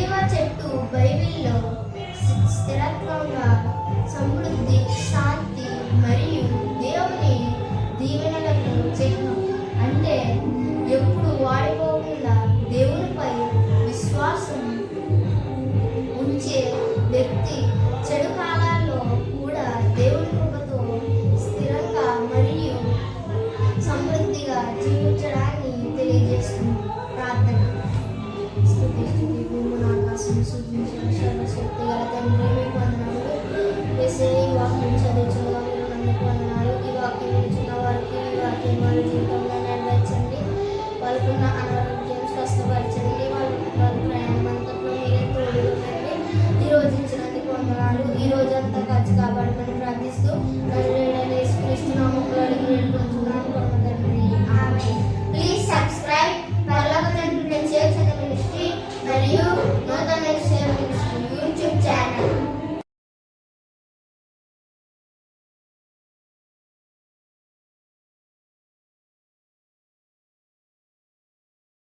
జీవ చెట్టు బైబిల్లో స్థిరత్వంగా సమృద్ధి శాంతి మరియు యేసుని తండ్రి మీకు వందనాలు వేసే ఈ వాక్యం చదివించిన మీరు ఈ వాక్యం ఇచ్చిన వారికి ఈ వాక్యం వారి జీవితంలో నెరవేర్చండి వాళ్ళకున్న అనారోగ్యం స్వస్థపరచండి వాళ్ళ వాళ్ళ ప్రయాణం అంతట్లో మీరే తోడుగా ఈ రోజు ఇచ్చినందుకు వందనాలు ఈ రోజు ఖర్చు కాపాడుకుని ప్రార్థన Nada merece.